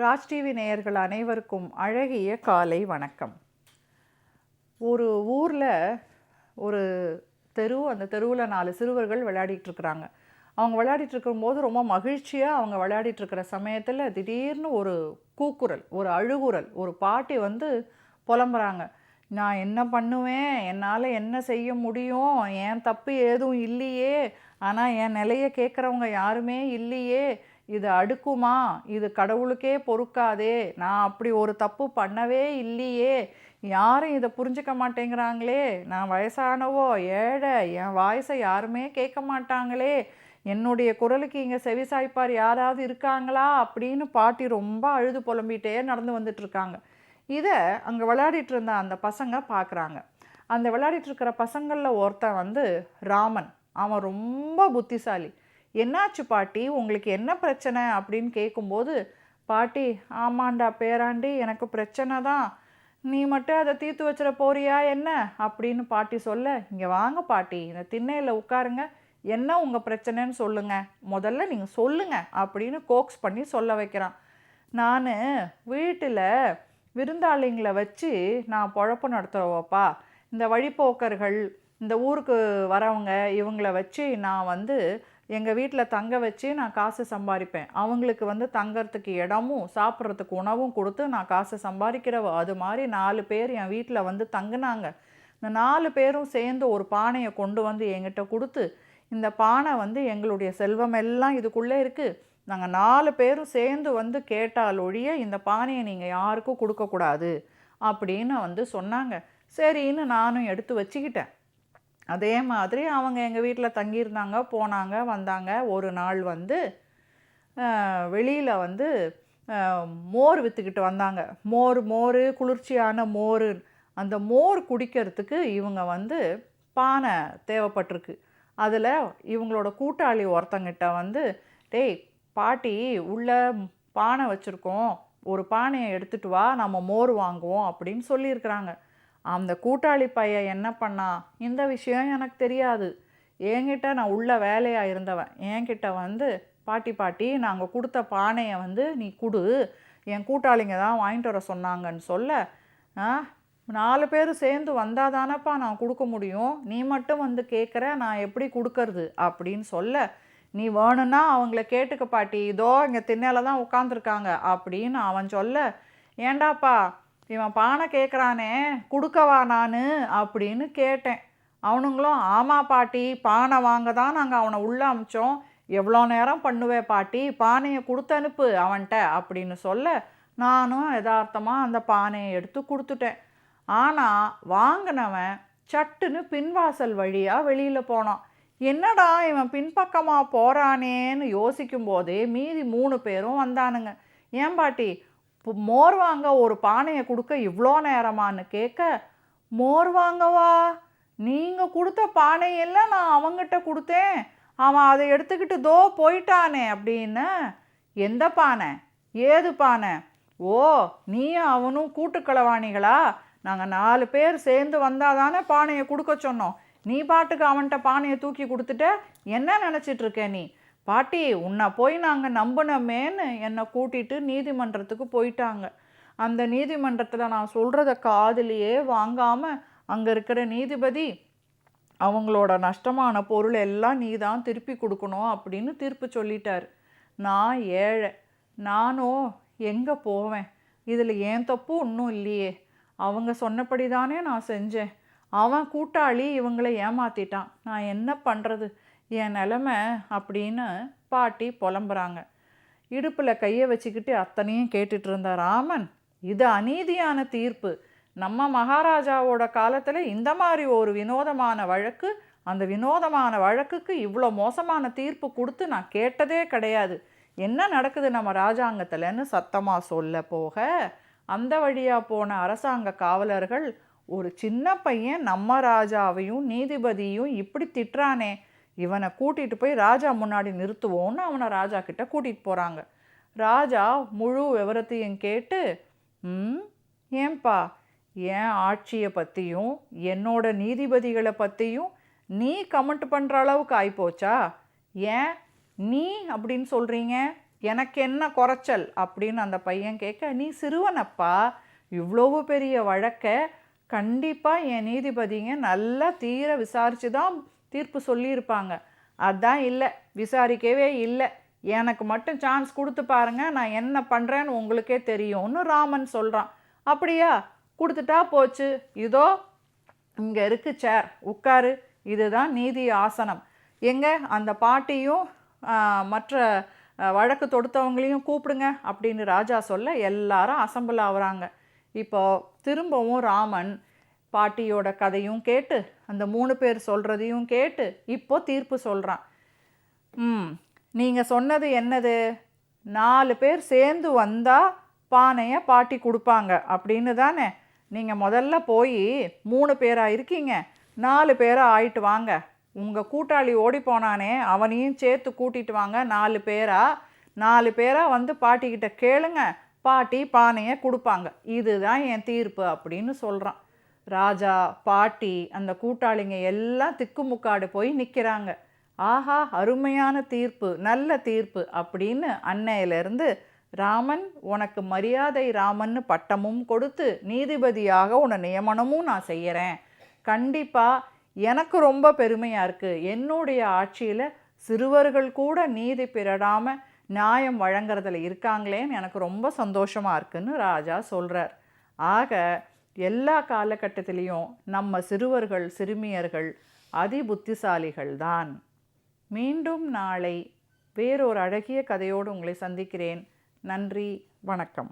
Raj TV நேயர்கள் அனைவருக்கும் அழகிய காலை வணக்கம். ஒரு ஊரில் ஒரு தெரு அந்த தெருவில் நாலு சிறுவர்கள் விளையாடிட்டு இருக்கிறாங்க அவங்க விளையாடிட்டு இருக்கும்போது ரொம்ப மகிழ்ச்சியாக அவங்க விளையாடிட்டு இருக்கிற சமயத்தில் திடீர்னு ஒரு கூக்குரல் ஒரு அழுகுரல் ஒரு பாட்டி வந்து புலம்புறாங்க. நான் என்ன பண்ணுவேன்? என்னால் என்ன செய்ய முடியும்? என் தப்பு ஏதும் இல்லையே. ஆனால் என் நிலையை கேட்குறவங்க யாருமே இல்லையே. இது அடுக்குமா? இது கடவுளுக்கே பொறுக்காதே. நான் அப்படி ஒரு தப்பு பண்ணவே இல்லையே. யாரும் இதை புரிஞ்சுக்க மாட்டேங்கிறாங்களே. நான் வயசானவோ ஏழை என் வாய்ஸை யாருமே கேட்க மாட்டாங்களே. என்னுடைய குரலுக்கு இங்கே செவி சாய்ப்பார் யாராவது இருக்காங்களா? அப்படின்னு பாட்டி ரொம்ப அழுது புலம்பிகிட்டே நடந்து வந்துட்டுருக்காங்க இதை அங்கே விளையாடிட்டு இருந்த அந்த பசங்க பார்க்குறாங்க அந்த விளையாடிட்டு இருக்கிற பசங்களில் ஒருத்தன் வந்து ராமன். அவன் ரொம்ப புத்திசாலி. என்னாச்சு பாட்டி? உங்களுக்கு என்ன பிரச்சனை? அப்படின்னு கேட்கும்போது பாட்டி ஆமாண்டா பேராண்டி எனக்கு பிரச்சனை தான். நீ மட்டும் அதை தீர்த்து வச்சிட போறியா என்ன? அப்படின்னு பாட்டி சொல்ல இங்கே வாங்க பாட்டி இந்த திண்ணையில் உட்காருங்க. என்ன உங்கள் பிரச்சனைன்னு சொல்லுங்க. முதல்ல நீங்கள் சொல்லுங்க அப்படின்னு கோக்ஸ் பண்ணி சொல்ல வைக்கிறான். நான் வீட்டில் விருந்தாளிங்களை வச்சு நான் பொழப்பு நடத்துகிறவப்பா இந்த வழிப்போக்கர்கள் இந்த ஊருக்கு வரவங்க இவங்கள வச்சு நான் வந்து எங்கள் வீட்டில் தங்க வச்சு நான் காசு சம்பாதிப்பேன் அவங்களுக்கு வந்து தங்கறதுக்கு இடமும் சாப்பிட்றதுக்கு உணவும் கொடுத்து நான் காசு சம்பாதிக்கிறவ அது மாதிரி நாலு பேர் என் வீட்டில் வந்து தங்கினாங்க. இந்த நாலு பேரும் சேர்ந்து ஒரு பானையை கொண்டு வந்து என்கிட்ட கொடுத்து இந்த பானை வந்து எங்களுடைய செல்வம் எல்லாம் இதுக்குள்ளே இருக்குது நாங்கள் நாலு பேரும் சேர்ந்து வந்து கேட்டால் ஒழிய இந்த பானையை நீங்கள் யாருக்கும் கொடுக்கக்கூடாது அப்படின்னு வந்து சொன்னாங்க. சரின்னு நானும் எடுத்து வச்சுக்கிட்டேன். அதே மாதிரி அவங்க எங்கள் வீட்டில் தங்கியிருந்தாங்க போனாங்க வந்தாங்க. ஒரு நாள் வந்து வெளியில் வந்து மோர் விற்றுக்கிட்டு வந்தாங்க. மோர் மோர் குளிர்ச்சியான மோர். அந்த மோர் குடிக்கிறதுக்கு இவங்க வந்து பானை தேவைப்பட்டிருக்கு. அதில் இவங்களோட கூட்டாளி ஒருத்தங்கிட்ட வந்து டேய் பாட்டி உள்ள பானை வச்சுருக்கோம். ஒரு பானையை எடுத்துகிட்டு வா. நம்ம மோர் வாங்குவோம். அப்படின்னு சொல்லியிருக்கிறாங்க. அந்த கூட்டாளி பையன் என்ன பண்ணா? இந்த விஷயம் எனக்கு தெரியாது. என்கிட்ட நான் உள்ள வேலையாக இருந்தவன். என்கிட்ட வந்து பாட்டி பாட்டி நாங்கள் கொடுத்த பானையை வந்து நீ கொடு. என் கூட்டாளிங்க தான் வாங்கிட்டு வர சொன்னாங்கன்னு சொல்ல நாலு பேர் சேர்ந்து வந்தால் தானப்பா நான் கொடுக்க முடியும். நீ மட்டும் வந்து கேட்குற நான் எப்படி கொடுக்கறது? அப்படின்னு சொல்ல நீ வேணும்னா அவங்கள கேட்டுக்க பாட்டி. இதோ இங்கே திண்ணையில் தான் உட்காந்துருக்காங்க அப்படின்னு அவன் சொல்ல ஏண்டாப்பா இவன் பானை கேட்குறானே கொடுக்கவா நான்? அப்படின்னு கேட்டேன். அவனுங்களும் ஆமாம் பாட்டி பானை வாங்க தான் நாங்கள் அவனை உள்ளே அமிச்சோம். எவ்வளோ நேரம் பண்ணுவே பாட்டி? பானையை கொடுத்து அனுப்பு அவன்கிட்ட அப்படின்னு சொல்ல நானும் யதார்த்தமாக அந்த பானையை எடுத்து கொடுத்துட்டேன். ஆனால் வாங்கினவன் சட்டுன்னு பின்வாசல் வழியாக வெளியில் போனான். என்னடா இவன் பின்பக்கமாக போகிறானேன்னு யோசிக்கும்போதே மீதி மூணு பேரும் வந்தானுங்க. ஏன் பாட்டி மோர் வாங்க ஒரு பானையை கொடுக்க இவ்வளோ நேரமான்னு கேட்க மோர் வாங்கவா? நீங்கள் கொடுத்த பானையெல்லாம் நான் அவங்கிட்ட கொடுத்தேன். அவன் அதை எடுத்துக்கிட்டு தோ போயிட்டானே அப்படின்னு. எந்த பானை? ஏது பானை? ஓ நீயும் அவனும் கூட்டுக்களவாணிகளா நாங்கள் நாலு பேர் சேர்ந்து வந்தால் தானே பானையை கொடுக்க சொன்னோம். நீ பாட்டுக்கு அவன்கிட்ட பானையை தூக்கி கொடுத்துட்ட? என்ன நினச்சிட்ருக்க நீ? பாட்டி உன்னை போய் நாங்கள் நம்பினோமேன்னு என்னை கூட்டிட்டு நீதிமன்றத்துக்கு போயிட்டாங்க. அந்த நீதிமன்றத்தில் நான் சொல்கிறத காதிலேயே வாங்காமல் அங்கே இருக்கிற நீதிபதி அவங்களோட நஷ்டமான பொருள் எல்லாம் நீ தான் திருப்பி கொடுக்கணும் அப்படின்னு தீர்ப்பு சொல்லிட்டார். நான் ஏழை. நானும் எங்கே போவேன்? இதில் ஏன் தப்பு ஒன்றும் இல்லையே. அவங்க சொன்னபடி தானே நான் செஞ்சேன். அவன் கூட்டாளி இவங்களை ஏமாத்திட்டான். நான் என்ன பண்ணுறது என் நிலமை அப்படின்னு பாட்டி புலம்புறாங்க. இடுப்பில் கையை வச்சுக்கிட்டு அத்தனையும் கேட்டுட்டு இருந்த ராமன் இது அநீதியான தீர்ப்பு. நம்ம மகாராஜாவோட காலத்தில் இந்த மாதிரி ஒரு வினோதமான வழக்கு அந்த வினோதமான வழக்குக்கு இவ்வளோ மோசமான தீர்ப்பு கொடுத்து நான் கேட்டதே கிடையாது. என்ன நடக்குது நம்ம ராஜாங்கத்தில்னு சத்தமாக சொல்ல போக அந்த வழியாக போன அரசாங்க காவலர்கள் ஒரு சின்ன பையன் நம்ம ராஜாவையும் நீதிபதியும் இப்படி திட்டுறானே. இவனை கூட்டிகிட்டு போய் ராஜா முன்னாடி நிறுத்துவோன்னு அவனை ராஜா கிட்ட கூட்டிகிட்டு போகிறாங்க ராஜா முழு விவரத்தையும் கேட்டு ம் ஏன்பா என் ஆட்சியை பற்றியும் என்னோட நீதிபதிகளை பற்றியும் நீ கமெண்ட் பண்ணுற அளவுக்கு ஆயிப்போச்சா? ஏன் நீ அப்படின்னு சொல்கிறீங்க எனக்கு என்ன குறைச்சல்? அப்படின்னு அந்த பையன் கேட்க நீ சிறுவனப்பா இவ்வளவு பெரிய வழக்கை கண்டிப்பாக என் நீதிபதிங்க நல்லா தீர விசாரித்து தான் தீர்ப்பு சொல்லியிருப்பாங்க. அதான் இல்லை விசாரிக்கவே இல்லை. எனக்கு மட்டும் சான்ஸ் கொடுத்து பாருங்க நான் என்ன பண்ணுறேன்னு உங்களுக்கே தெரியும்னு ராமன் சொல்கிறான் அப்படியா? கொடுத்துட்டா போச்சு. இதோ இங்கே இருக்கு சேர் உட்காரு. இதுதான் நீதி ஆசனம். எங்க? அந்த பாட்டியும் மற்ற வழக்கு தொடுத்தவங்களையும் கூப்பிடுங்க அப்படின்னு ராஜா சொல்ல எல்லாரும் அசம்பிள் ஆகுறாங்க. இப்போ திரும்பவும் ராமன் பாட்டியோட கதையும் கேட்டு அந்த மூணு பேர் சொல்கிறதையும் கேட்டு இப்போ தீர்ப்பு சொல்கிறான் ம் நீங்கள் சொன்னது என்னது? நாலு பேர் சேர்ந்து வந்தால் பானையை பாட்டி கொடுப்பாங்க. அப்படின்னு தானே? நீங்கள் முதல்ல போய் மூணு பேராக இருக்கீங்க. நாலு பேராக ஆயிட்டு வாங்க. உங்கள் கூட்டாளி ஓடி போனானே அவனையும் சேர்த்து கூட்டிட்டு வாங்க. நாலு பேராக நாலு பேராக வந்து பாட்டிக்கிட்ட கேளுங்க. பாட்டி பானையை கொடுப்பாங்க. இதுதான் என் தீர்ப்பு அப்படின்னு சொல்கிறான் ராஜா பாட்டி அந்த கூட்டாளிங்க எல்லாம் திக்குமுக்காடு போய் நிற்கிறாங்க ஆஹா அருமையான தீர்ப்பு நல்ல தீர்ப்பு அப்படின்னு அன்னையிலேருந்து ராமன் உனக்கு மரியாதை ராமன்னு பட்டமும் கொடுத்து நீதிபதியாக உன்னை நியமனமும் நான் செய்கிறேன் கண்டிப்பாக எனக்கு ரொம்ப பெருமையாக இருக்குது என்னுடைய ஆட்சியில் சிறுவர்கள் கூட நீதி பிறடாமல் நியாயம் வழங்குறதுல இருக்காங்களேன்னு எனக்கு ரொம்ப சந்தோஷமாக இருக்குன்னு ராஜா சொல்கிறார் ஆக எல்லா காலகட்டத்திலையும் நம்ம சிறுவர்கள் சிறுமியர்கள் அதி புத்திசாலிகள் தான் மீண்டும் நாளை வேறொரு அழகிய கதையோடு உங்களை சந்திக்கிறேன். நன்றி வணக்கம்.